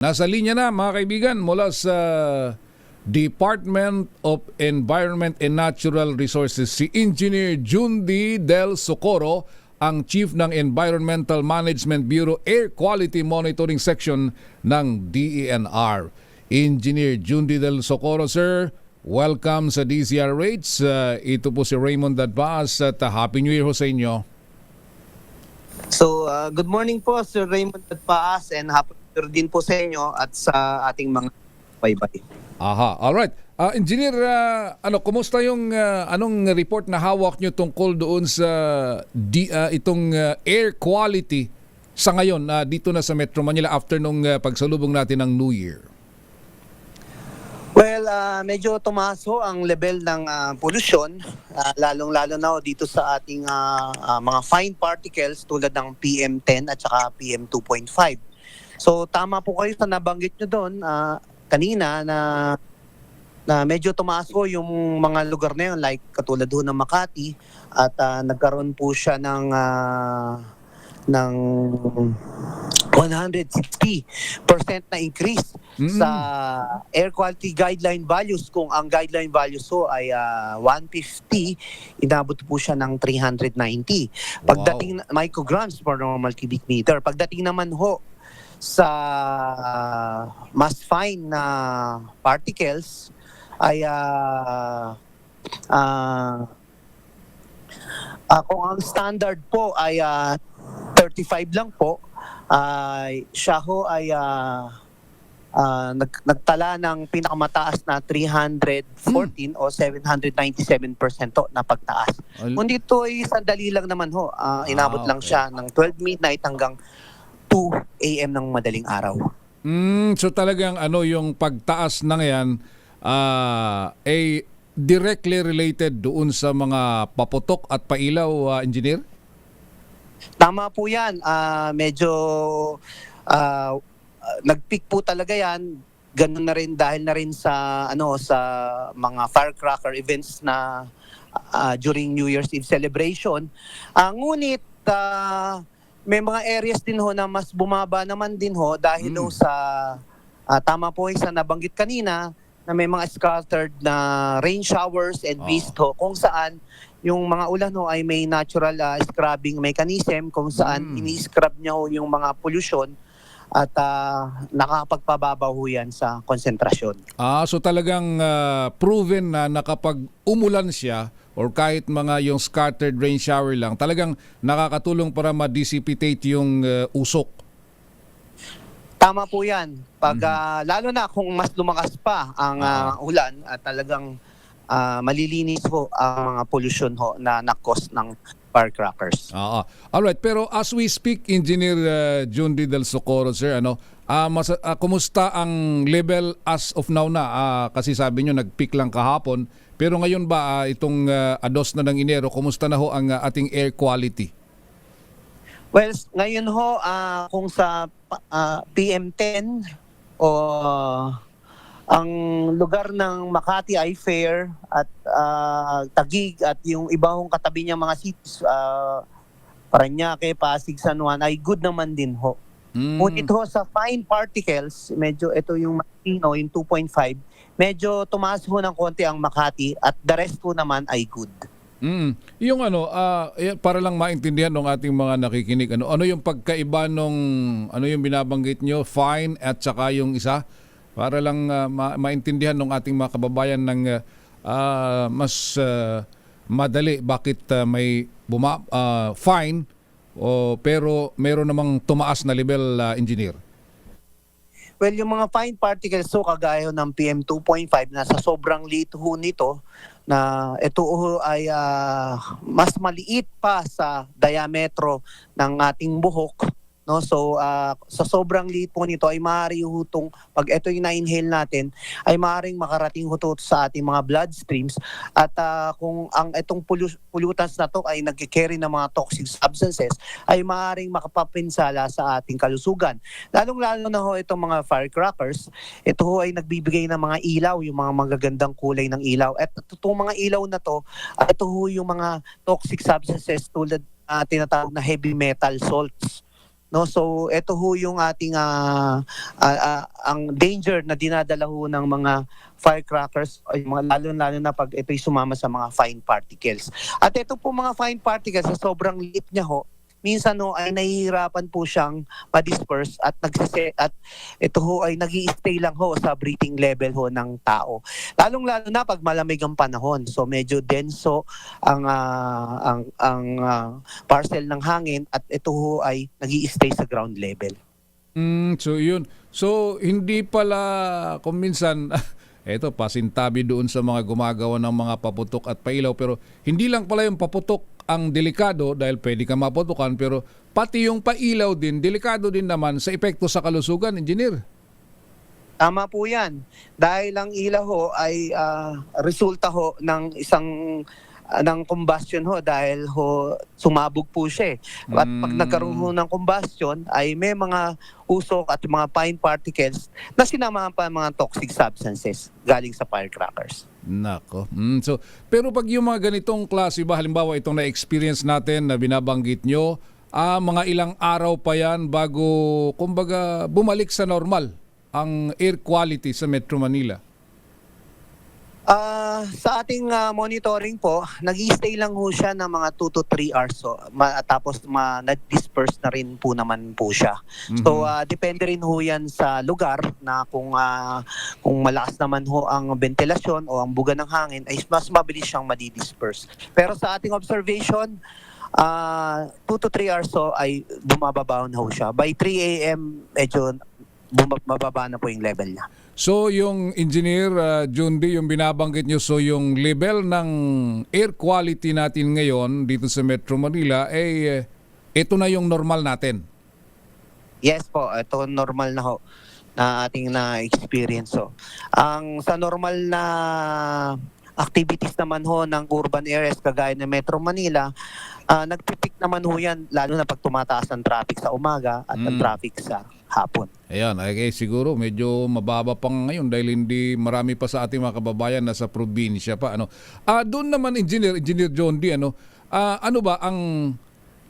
Nasa linya na mga kaibigan mula sa Department of Environment and Natural Resources si Engineer Jundi Del Socorro ang Chief ng Environmental Management Bureau Air Quality Monitoring Section ng DENR. Engineer Jundi Del Socorro, sir, welcome sa DCRH. Uh, ito po si Raymond Dadbas at uh, Happy New Year ho sa inyo. So, uh, good morning po Sir Raymond at Paas and happy din po sa inyo at sa ating mga bye-bye. Aha, all right. Ah, engineer, ah, ano kumusta yung ah, anong report na hawak nyo tungkol doon sa di, ah, itong ah, air quality sa ngayon na dito na sa Metro Manila after nung ah, pagsalubong natin ng New Year? Well, uh, medyo tumaso ang level ng uh, pollution, uh, lalong-lalo na ho dito sa ating uh, uh, mga fine particles tulad ng PM10 at saka PM2.5. So tama po kayo sa nabanggit nyo doon uh, kanina na na medyo tumaas yung mga lugar na yun like katulad ho ng Makati at uh, nagkaroon po siya ng uh, ng 160% na increase Mm. sa air quality guideline values. Kung ang guideline values so ay ah, 150 inabot po siya ng 390 pagdating na- micrograms per normal cubic meter. Pagdating naman ho sa ah, mas fine na particles ay ah, ah, ah, kung ang standard po ay ah, 35 lang po ay siya ho ay ah, ah, nag, nagtala ng pinakamataas na 314 o 797% to na pagtaas. Al- Kundi ito ay sandali lang naman ho. Ah, inabot Ah, lang okay. siya ng 12 midnight hanggang 2 a.m. ng madaling araw. Mm, so talagang ano yung pagtaas ng yan ah, ay directly related doon sa mga paputok at pailaw, ah, engineer? Tama po yan. Ah, medyo ah, nag-peak po talaga yan. Ganun na rin dahil na rin sa ano sa mga firecracker events na ah, during New Year's Eve celebration. Ah, ngunit ah, may mga areas din ho na mas bumaba naman din ho dahil Mm. sa ah, tama po yung sa nabanggit kanina na may mga scattered na rain showers and Oo. mist ho kung saan yung mga ulan ho ay may natural ah, scrubbing mechanism kung saan Mm. ini-scrub niya ho yung mga pollution at ah, nakakapagpababaw ho yan sa konsentrasyon. Ah, so talagang ah, proven na nakapag umulan siya or kahit mga yung scattered rain shower lang, talagang nakakatulong para ma-dissipate yung ah, usok. Tama po yan. Pag, Mhm. ah, lalo na kung mas lumakas pa ang ah, ulan, at talagang ah, malilinis ho ang mga pollution ho na nakos ng firecrackers. Oo. All right, pero as we speak, Engineer uh, Jundi Del Socorro, sir, ano, ah, mas, ah, kumusta ang level as of now na? Ah, kasi sabi nyo, nag-peak lang kahapon. Pero ngayon ba, ah, itong ah, ados na ng Enero, kumusta na ho ang ah, ating air quality? Well, ngayon ho, ah, kung sa ah, PM10 o ang lugar ng Makati ay fair at ah, Tagig at yung iba hong katabi niya mga cities, uh, Paranaque, Pasig, San Juan ay good naman din ho. Mm. Ngunit ho sa fine particles, medyo ito yung matino, yung 2.5, medyo tumaas ho ng konti ang Makati at the rest ho naman ay good. Mm. Yung ano, ah, eh, para lang maintindihan ng ating mga nakikinig, ano, ano yung pagkaiba nung, ano yung binabanggit nyo, fine at saka yung isa? Para lang ah, ma- maintindihan ng ating mga kababayan ng ah, mas ah, madali bakit ah, may buma, ah, fine o pero meron namang tumaas na level ah, engineer. Well, yung mga fine particles so kagaya ng PM2.5 na sa sobrang liit ho nito na ito ho ay ah, mas maliit pa sa diametro ng ating buhok no so ah, sa sobrang liit po nito ay maaari ho itong pag ito yung na-inhale natin ay maaaring makarating ho to sa ating mga bloodstreams at ah, kung ang itong pollu- pollutants na to ay nagki-carry ng mga toxic substances ay maaaring makapapinsala sa ating kalusugan Lalong-lalo na ho itong mga firecrackers, ito ho ay nagbibigay ng mga ilaw, yung mga magagandang kulay ng ilaw. At itong mga ilaw na to, ito ho yung mga toxic substances tulad uh, tinatawag na heavy metal salts. No, so ito ho yung ating ah, ah, ah, ang danger na dinadala ho ng mga firecrackers ay mga lalo lalo na pag ito'y sumama sa mga fine particles. At ito po mga fine particles sa sobrang liit niya ho, minsan ho ay nahihirapan po siyang ma-disperse at nagsise at ito ho ay nag stay lang ho sa breathing level ho ng tao. Lalong lalo na pag malamig ang panahon. So medyo denso ang ah, ang ang ah, parcel ng hangin at ito ho ay nag stay sa ground level. Mm, so yun. So hindi pala kung minsan eto pasintabi doon sa mga gumagawa ng mga paputok at pailaw pero hindi lang pala yung paputok ang delikado dahil pwede ka maputukan pero pati yung pailaw din delikado din naman sa epekto sa kalusugan, engineer. Tama po yan. Dahil ang ilaw ho ay ah, resulta ho ng isang ah, ng combustion ho dahil ho sumabog po siya eh. At pag Mm. nagkaroon ho ng combustion ay may mga usok at mga fine particles na sinamahan pa ng mga toxic substances galing sa firecrackers. Nako. Mm, so, pero pag yung mga ganitong klase ba, halimbawa itong na-experience natin na binabanggit nyo, ah, mga ilang araw pa yan bago, kumbaga, bumalik sa normal ang air quality sa Metro Manila. Ah, sa ating ah, monitoring po, nag-stay lang ho siya ng mga 2 to 3 hours. So, ma- tapos ma- na-disperse na rin po naman po siya. So, Mhm. ah, depende rin ho yan sa lugar na kung ah, kung malakas naman ho ang ventilasyon o ang buga ng hangin, ay mas mabilis siyang madi-disperse. Pero sa ating observation, ah 2 to 3 hours so ay bumababa na ho siya. By 3 a.m., medyo bumababa na po yung level niya. So yung engineer uh, Jundi, yung binabanggit nyo, so yung level ng air quality natin ngayon dito sa Metro Manila, eh, ito na yung normal natin. Yes po, ito normal na ho na ating na-experience. So, ang sa normal na activities naman ho ng urban areas kagaya ng Metro Manila, ah nagpipik naman ho yan lalo na pag tumataas ang traffic sa umaga at ang Mm. traffic sa hapon. Ayan, okay, siguro medyo mababa pa ngayon dahil hindi marami pa sa ating mga kababayan na sa probinsya pa ano. Ah, doon naman engineer, engineer John D ano, ah, ano ba ang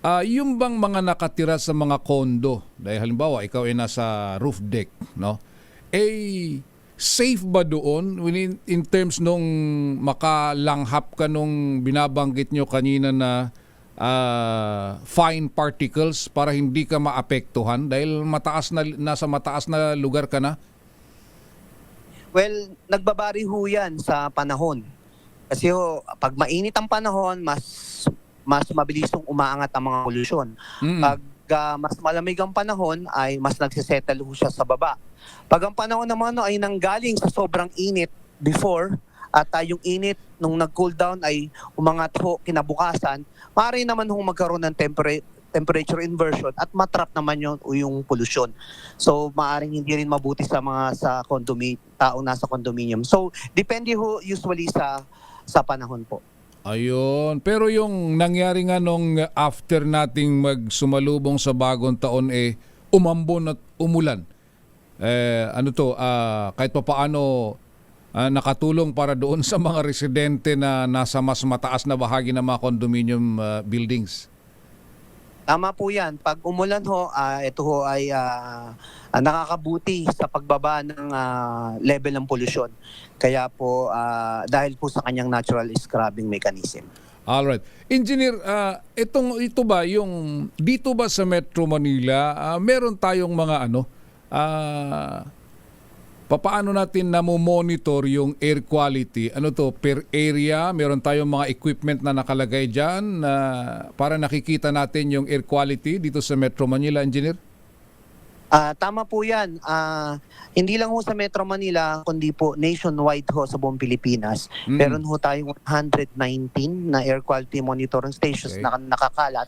ah, yung bang mga nakatira sa mga kondo dahil halimbawa ikaw ay nasa roof deck, no? Eh safe ba doon in, in terms nung makalanghap ka nung binabanggit nyo kanina na ah, fine particles para hindi ka maapektuhan dahil mataas na nasa mataas na lugar ka na. Well, nagbabari ho yan sa panahon. Kasi ho, pag mainit ang panahon, mas mas mabilis yung umaangat ang mga polusyon. Mm. Pag ah, mas malamig ang panahon ay mas nagsisettle ho siya sa baba. Pag ang panahon naman no, ay nanggaling sa sobrang init before at ah, yung init nung nag-cool down ay umangat ho kinabukasan, maaari naman ho magkaroon ng tempera- temperature inversion at matrap naman yung, yung pollution. So maaring hindi rin mabuti sa mga sa condomi tao nasa condominium. So depende ho usually sa sa panahon po. Ayun. Pero yung nangyari nga nung after nating magsumalubong sa bagong taon eh umambon at umulan. Eh ano to, ah, kahit pa paano ah, nakatulong para doon sa mga residente na nasa mas mataas na bahagi ng mga condominium ah, buildings. Tama po yan. Pag umulan ho, ah, ito ho ay ah, nakakabuti sa pagbaba ng ah, level ng polusyon. Kaya po, ah, dahil po sa kanyang natural scrubbing mechanism. Alright. Engineer, ah, itong ito ba yung dito ba sa Metro Manila, ah, meron tayong mga ano ah papaano natin namo-monitor yung air quality? Ano to per area? Meron tayong mga equipment na nakalagay diyan na para nakikita natin yung air quality dito sa Metro Manila, engineer? Ah, tama po yan. Ah, hindi lang ho sa Metro Manila, kundi po nationwide ho sa buong Pilipinas. Mm. Meron ho tayong 119 na air quality monitoring stations Okay. na nakakalat.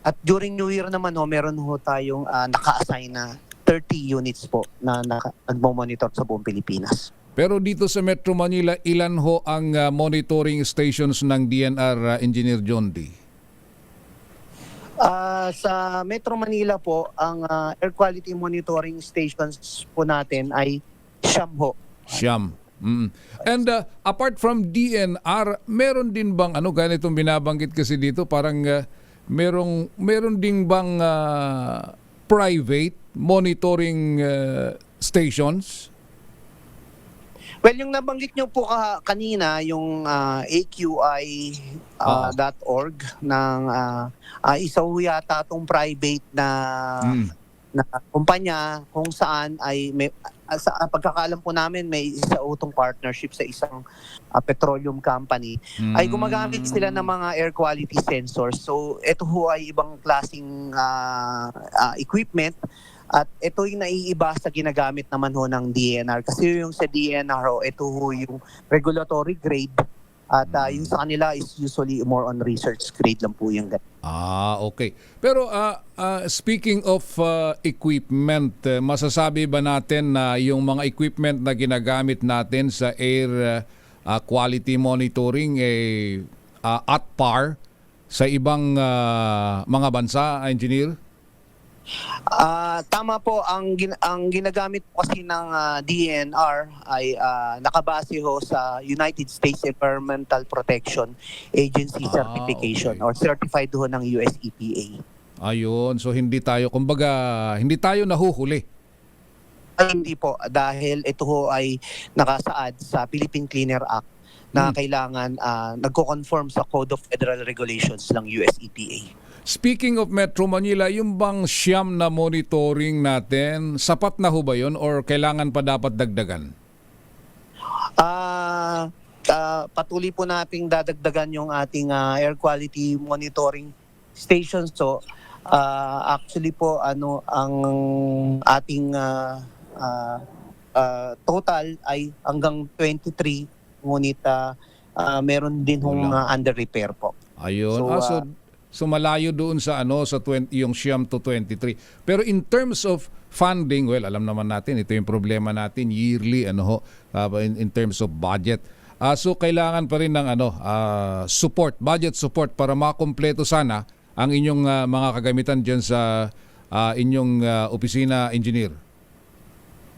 At during New Year naman ho, meron ho tayong ah, naka-assign na 30 units po na nagmo-monitor sa buong Pilipinas. Pero dito sa Metro Manila, ilan ho ang ah, monitoring stations ng DNR ah, Engineer John D? Ah, sa Metro Manila po, ang ah, air quality monitoring stations po natin ay siyam ho. Siyam. Mm. And uh, apart from DNR, meron din bang ano ganitong binabanggit kasi dito parang uh, merong meron ding bang uh, private monitoring uh, stations? Well, yung nabanggit nyo po ka, kanina, yung ah, AQI.org ng ah, ah, isa ho yata itong private na Mm. na kumpanya kung saan ay may sa ah, pagkakaalam po namin may isa utong partnership sa isang ah, petroleum company. Ay gumagamit sila ng mga air quality sensors. So ito ho ay ibang klasing ah, ah, equipment at ito yung naiiba sa ginagamit naman ho ng DNR kasi yung sa DNR ho ito ho yung regulatory grade at ah, yung sa kanila is usually more on research grade lang po yung ganun. Ah, okay. Pero ah, ah, speaking of ah, equipment, eh, masasabi ba natin na yung mga equipment na ginagamit natin sa air ah, quality monitoring eh ah, at par sa ibang ah, mga bansa, engineer? Ah, tama po ang gin- ang ginagamit po kasi ng ah, DNR ay ah, nakabase ho sa United States Environmental Protection Agency Ah, certification okay. or certified ho ng US EPA. Ayun, so hindi tayo kumbaga hindi tayo nahuhuli. Ay, hindi po dahil ito ho ay nakasaad sa Philippine Cleaner Act na Hmm. kailangan ah, nagko-conform sa Code of Federal Regulations ng US EPA. Speaking of Metro Manila, yung bang siyam na monitoring natin, sapat na ho ba yun or kailangan pa dapat dagdagan? Ah, ah, patuloy po nating dadagdagan yung ating ah, air quality monitoring stations so ah, actually po ano ang ating ah, ah, ah, total ay hanggang 23 ngunit ah, ah, meron din hong ah, under repair po. Ayun. So, ah, so, so malayo doon sa ano sa 20, yung siyam to 23. Pero in terms of funding, well, alam naman natin ito yung problema natin yearly ano ho ah, in, in terms of budget. Ah, so kailangan pa rin ng ano ah, support, budget support para makompleto sana ang inyong ah, mga kagamitan diyan sa ah, inyong ah, opisina engineer.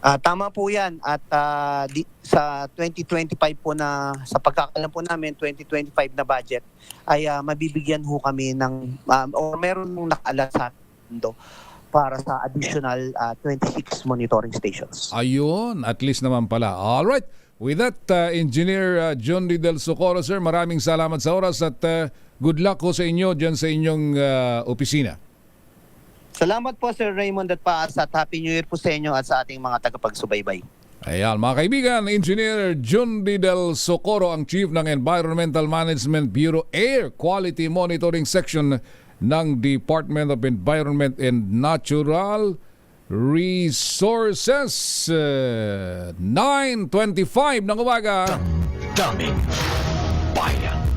Ah, tama po 'yan at ah, di, sa 2025 po na sa pagkakalam po namin 2025 na budget ay ah, mabibigyan ho kami ng um, o meron mong nakaalat sa mundo para sa additional ah, 26 monitoring stations. Ayun, at least naman pala. All right. With that, uh, Engineer uh, John. Del Socorro, sir, maraming salamat sa oras at uh, good luck ko sa inyo dyan sa inyong uh, opisina. Salamat po Sir Raymond at Paas at Happy New Year po sa inyo at sa ating mga tagapagsubaybay. Ayan, mga kaibigan, Engineer John D. Del Socorro, ang Chief ng Environmental Management Bureau Air Quality Monitoring Section ng Department of Environment and Natural Resources. Uh, 9.25 ng umaga. Daming bayan.